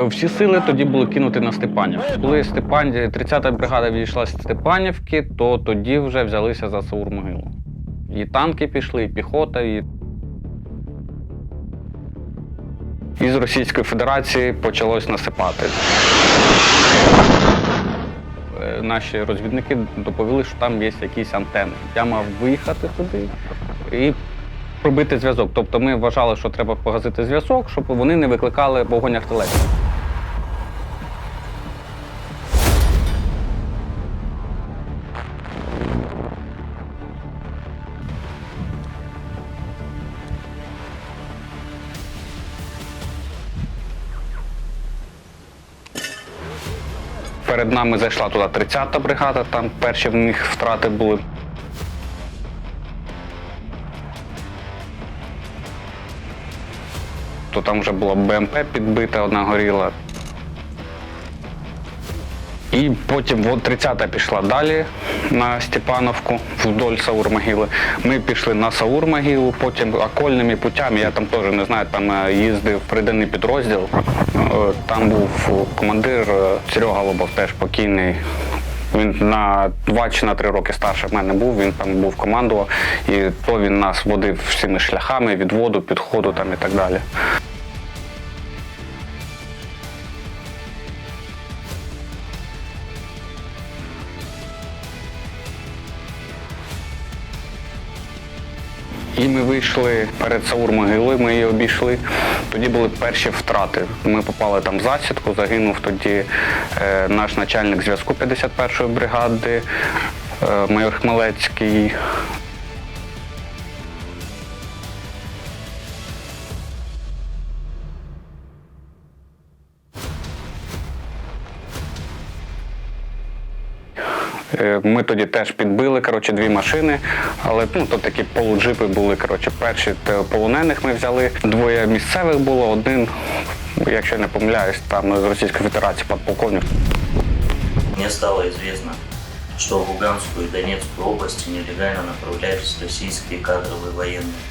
Всі сили тоді були кинуті на Степанів. Коли Степан... 30-та бригада відійшла з Степанівки, то тоді вже взялися за Саур-могилу. І танки пішли, і піхота, і. І з Російської Федерації почалось насипати. Е, Наші розвідники доповіли, що там є якісь антени. Я мав виїхати туди і пробити зв'язок. Тобто ми вважали, що треба погасити зв'язок, щоб вони не викликали вогонь артилерії. Перед нами зайшла туди 30-та бригада, там перші в них втрати були. То там вже була БМП підбита, одна горіла. І потім от 30-та пішла далі на Степановку вдоль Саур-Могили. Ми пішли на Саур-Могилу, потім окольними путями. Я там теж не знаю, там е, їздив приданий підрозділ. Е, Там був командир е, Серега Лобов, теж покійний. Він на два чи на три роки старше в мене був, він там був командував, і то він нас водив всіми шляхами, відводу, підходу там і так далі. І ми вийшли перед Саур-могилою, ми її обійшли. Тоді були перші втрати. Ми попали там в засідку, загинув тоді е, наш начальник зв'язку 51-ї бригади, е, майор Хмелецький. Ми тоді теж підбили коротше, дві машини, але ну, то такі полуджипи були. Коротше, перші те, полонених ми взяли. Двоє місцевих було, один, якщо я не помиляюсь, там з Російської Федерації подполковник. Мне стало известно, что в Луганскую и Донецкую области нелегально направлялись российские кадровые военные,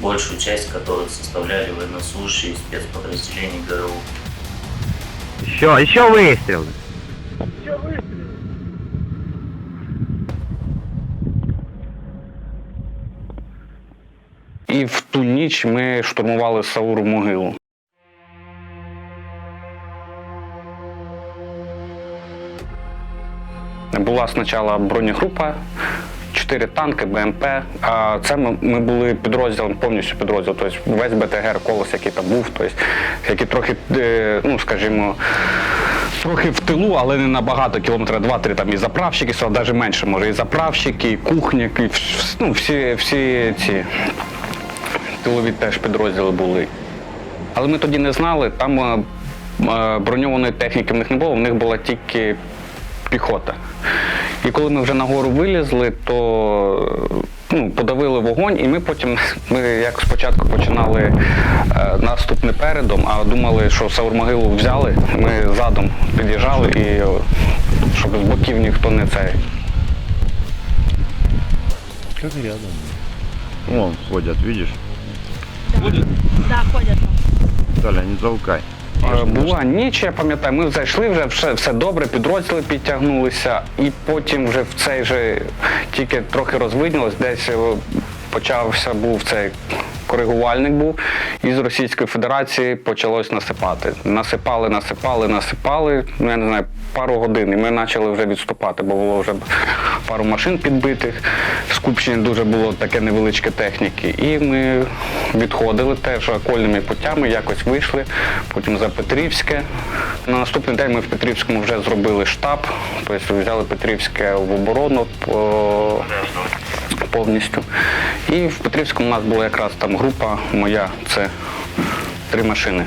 большую часть которых составляли военнослужащие из спецподразделений ГРУ. Еще, еще выстрелы. І в ту ніч ми штурмували Сауру могилу. Була спочатку бронегрупа, чотири танки, БМП. А це ми, ми були підрозділом, повністю підрозділ. Тобто весь БТГР колос, який там був, тобто, який трохи, е, ну скажімо, трохи в тилу, але не на багато кілометра два-три там і заправщики, навіть менше, може, і заправщики, і кухня, і ну, всі, всі ці тилові теж підрозділи були. Але ми тоді не знали, там е, е, броньованої техніки в них не було, в них була тільки піхота. І коли ми вже на гору вилізли, то е, ну, подавили вогонь, і ми потім, ми як спочатку починали наступ не передом, а думали, що Саурмогилу взяли. Ми задом під'їжджали, і щоб з боків ніхто не цей. Как рядом. Вон ходят, видишь? Да, ходять. Толя, не. Е, Була ніч, я пам'ятаю, ми зайшли вже все, все добре, підрозділи підтягнулися, і потім вже в цей же тільки трохи розвиднілось, десь е, почався був цей коригувальник був, і з Російської Федерації почалось насипати. Насипали, насипали, насипали. Ну я не знаю, пару годин, і ми почали вже відступати, бо було вже пару машин підбитих, скупчення дуже було таке невеличке техніки. І ми відходили теж окольними путями, якось вийшли, потім за Петрівське. На наступний день ми в Петрівському вже зробили штаб, тобто взяли Петрівське в оборону по- повністю. І в Петрівському у нас була якраз там група моя, це три машини.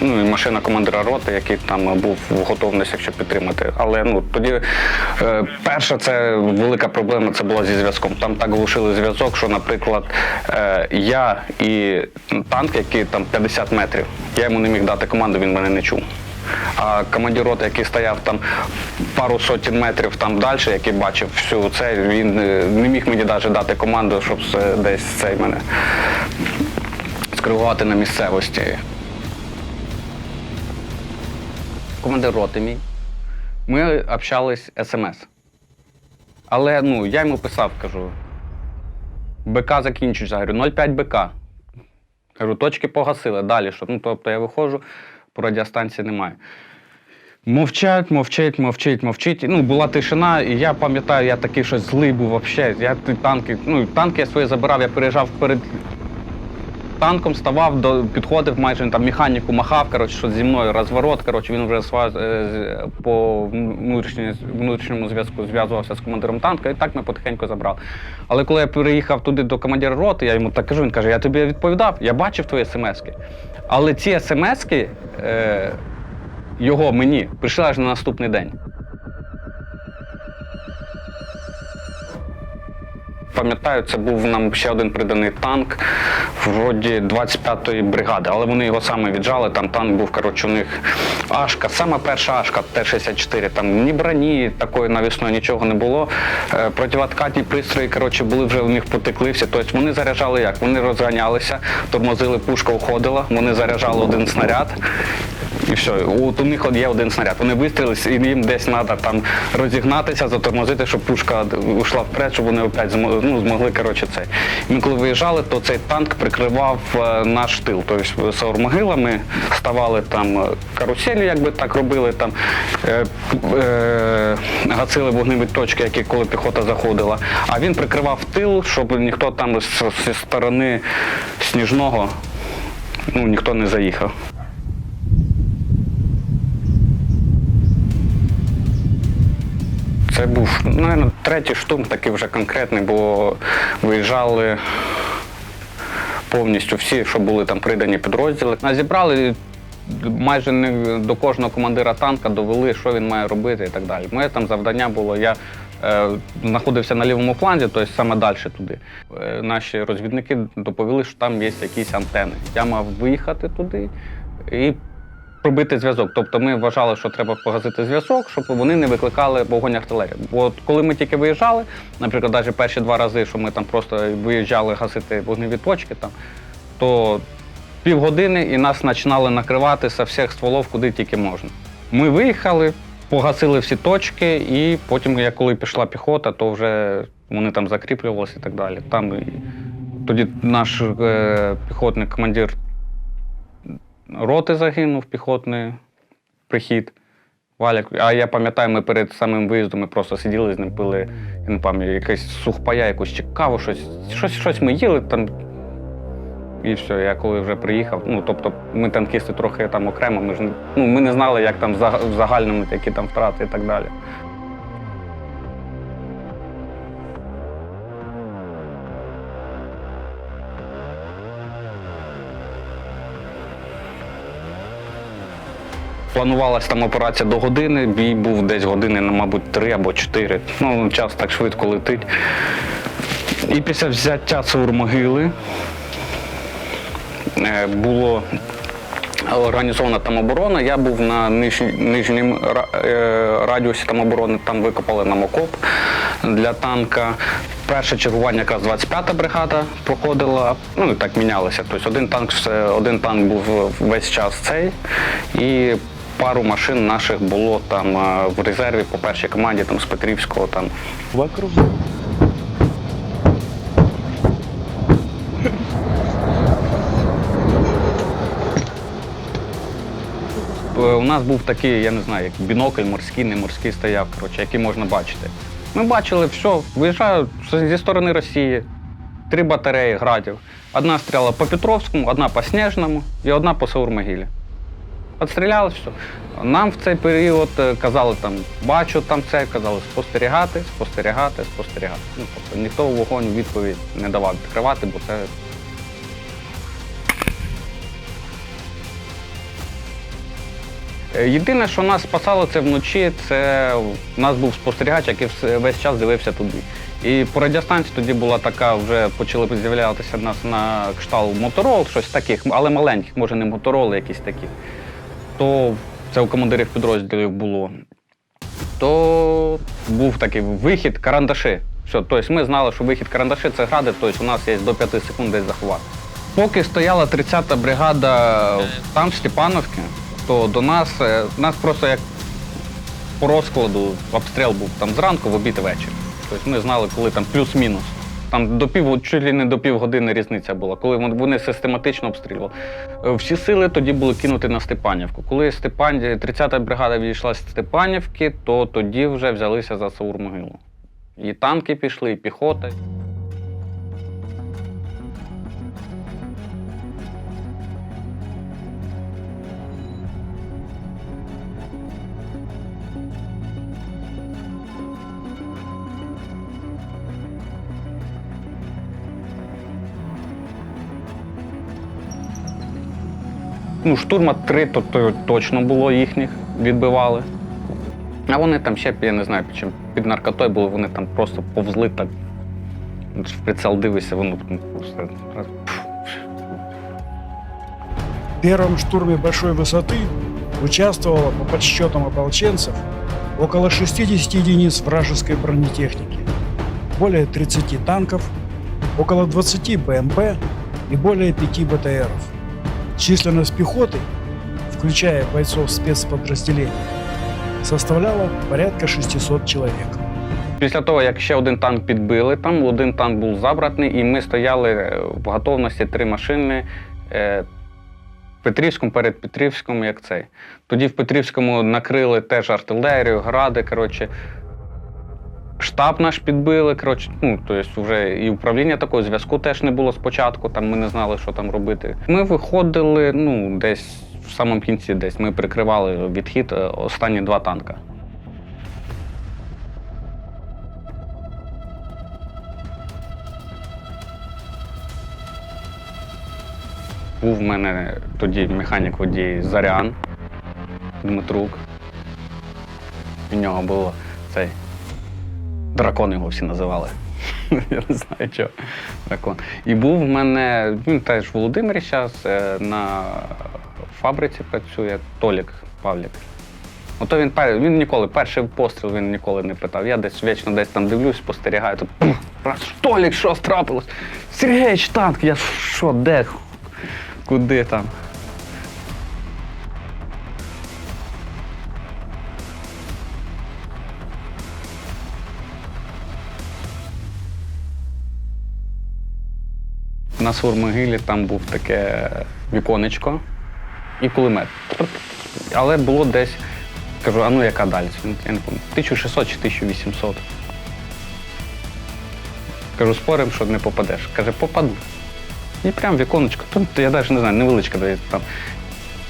Ну і машина командира роти, який там був в готовності, щоб підтримати. Але ну тоді е, перша це велика проблема. Це була зі зв'язком. Там так глушили зв'язок, що, наприклад, е, я і танк, який там 50 метрів, я йому не міг дати команду, він мене не чув. А командир роти, який стояв там пару сотень метрів там далі, який бачив всю це, він е, не міг мені навіть дати команду, щоб десь цей мене скривати на місцевості. командир роти мій. Ми общались смс. Але ну, я йому писав, кажу. БК закінчується, говорю, 0,5 БК. Кажу, точки погасили далі. Що? Ну, тобто я виходжу, по радіостанції немає. Мовчать, мовчать, мовчать, мовчать. Ну, була тишина, і я пам'ятаю, я такий щось злий був взагалі. Я танки, ну, танки я свої забирав, я переїжджав перед танком, ставав, до, підходив, майже там механіку махав, коротше, що зі мною розворот. Коротше, він вже е, по внутрішньому, внутрішньому зв'язку зв'язувався з командиром танка, і так ми потихеньку забрали. Але коли я переїхав туди до командира роти, я йому так кажу, він каже, я тобі відповідав, я бачив твої смски. Але ці смски е, його мені прийшли аж на наступний день. Пам'ятаю, це був нам ще один приданий танк, вроді 25-ї бригади, але вони його саме віджали. Там танк був, коротше, у них Ашка, сама перша Ашка Т-64. Там ні броні такої навісної нічого не було. Е, Противоткатні пристрої, коротше, були вже у них потекли всі. Тобто вони заряджали як? Вони розганялися, тормозили, пушка уходила, вони заряджали один снаряд. І все, от у них є один снаряд. Вони вистрілились, і їм десь треба там розігнатися, затормозити, щоб пушка йшла вперед, щоб вони опять змо- ну, змогли. Коротше, це. Ми коли виїжджали, то цей танк прикривав е, наш тил. Тобто саурмогилами ставали там е, каруселі, якби так робили, там е, е, гасили вогневі точки, які коли піхота заходила. А він прикривав тил, щоб ніхто там зі сторони сніжного ну, ніхто не заїхав. Це був, мабуть, третій штурм, такий вже конкретний, бо виїжджали повністю всі, що були там придані підрозділи. Нас зібрали майже не до кожного командира танка, довели, що він має робити і так далі. Моє там завдання було, я е, знаходився на лівому фланзі, тобто саме далі туди. Е, наші розвідники доповіли, що там є якісь антени. Я мав виїхати туди і пробити зв'язок. Тобто ми вважали, що треба погасити зв'язок, щоб вони не викликали вогонь артилерії. Бо коли ми тільки виїжджали, наприклад, навіть перші два рази, що ми там просто виїжджали гасити вогневі точки, там, то півгодини і нас починали накривати з всіх стволів, куди тільки можна. Ми виїхали, погасили всі точки, і потім, як коли пішла піхота, то вже вони там закріплювалися і так далі. Там тоді наш е, піхотний командир роти загинув, піхотний прихід. Валяк. А я пам'ятаю, ми перед самим виїздом ми просто сиділи з ним, пили, я не пам'ятаю, якась сухпая, якусь чи каву, щось, щось, щось ми їли там. І все, я коли вже приїхав, ну тобто ми танкісти трохи там окремо, ми ж ну, ми не знали, як там в загальному, які там втрати і так далі. Планувалася там операція до години, бій був десь години, мабуть, три або чотири. Ну, час так швидко летить. І після взяття Саурмогили е, було організована там оборона. Я був на ниж- нижньому е, радіусі там оборони, там викопали нам окоп для танка. Перше чергування якраз 25-та бригада проходила, ну і так мінялося. Тобто один танк, один танк був весь час цей, і пару машин наших було там е, в резерві по першій команді там, з Петрівського. Там. Вокруг. Е, У нас був такий, я не знаю, як бінокль морський, не морський стояв, коротше, який можна бачити. Ми бачили, все, виїжджають зі сторони Росії, три батареї градів. Одна стріляла по Петровському, одна по Снежному і одна по Саурмогилі. Отстріляли все. Нам в цей період е, казали там, бачу там це, казали спостерігати, спостерігати, спостерігати. Ну, тобто ніхто вогонь відповідь не давав відкривати, бо це Е, Єдине, що нас спасало це вночі, це у нас був спостерігач, який весь час дивився туди. І по радіостанції тоді була така, вже почали з'являтися нас на кшталт моторол, щось таких, але маленьких, може не мотороли якісь такі. То це у командирів підрозділів було. То був такий вихід карандаши. Все, тобто ми знали, що вихід карандаши це гради, тобто у нас є до 5 секунд десь заховати. Поки стояла 30-та бригада там в Степановці, то до нас, е, нас просто як по розкладу обстріл був там зранку, в обід і вечір. Тобто ми знали, коли там плюс-мінус. Там до пів, чуть ли не до півгодини різниця була, коли вони систематично обстрілювали. Е, Всі сили тоді були кинути на Степанівку. Коли Степан... 30-та бригада відійшла з Степанівки, то тоді вже взялися за Саур-могилу. І танки пішли, і піхота. Ну, штурма три то, то точно було їхніх, відбивали. А вони там ще, я не знаю, чим під наркотою були, вони там просто повзли так. В прицел дивишся, воно ну, просто раз, пф. В первом штурме большой высоты участвовало, по подсчетам ополченцев, около 60 единиц вражеской бронетехники, более 30 танков, около 20 БМП и более 5 БТРов. Численность пехоты, включая бойцов спецподразделений, составляла порядка 600 человек. Після того, як ще один танк підбили, там один танк був забратний, і ми стояли е, в готовності три машини. е, В Петрівському, перед Петрівському, як цей. Тоді в Петрівському накрили теж артилерію, гради. Коротше. Штаб наш підбили, коротше, ну, тобто вже і управління такого зв'язку теж не було спочатку, там ми не знали, що там робити. Ми виходили ну, десь в самому кінці, десь ми прикривали відхід е, останні два танка. Був в мене тоді механік водій Зарян Дмитрук. У нього було цей дракон його всі називали. Я не знаю чого. Дракон. І був в мене, він теж в Володимирі зараз на фабриці працює Толік Павлік. Ото він він ніколи, перший постріл він ніколи не питав. Я десь вічно десь там дивлюсь, спостерігаю, тут раз, Толік, що трапилось? Сергійович, танк, я що, де? Куди там? На Сурмогилі там був таке віконечко і кулемет. Але було десь, кажу, а ну яка далі? Я не пам'ятаю, 1600 чи 1800. Кажу, спорим, що не попадеш. Каже, попаду. І прям віконечко, тут я навіть не знаю, невеличке, там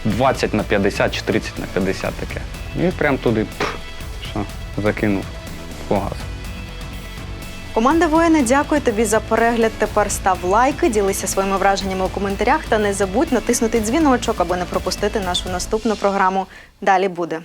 20 на 50 чи 30 на 50 таке. І прям туди пф, що, закинув газу. Команда воїни дякую тобі за перегляд. Тепер став лайки, ділися своїми враженнями у коментарях та не забудь натиснути дзвіночок, аби не пропустити нашу наступну програму. Далі буде.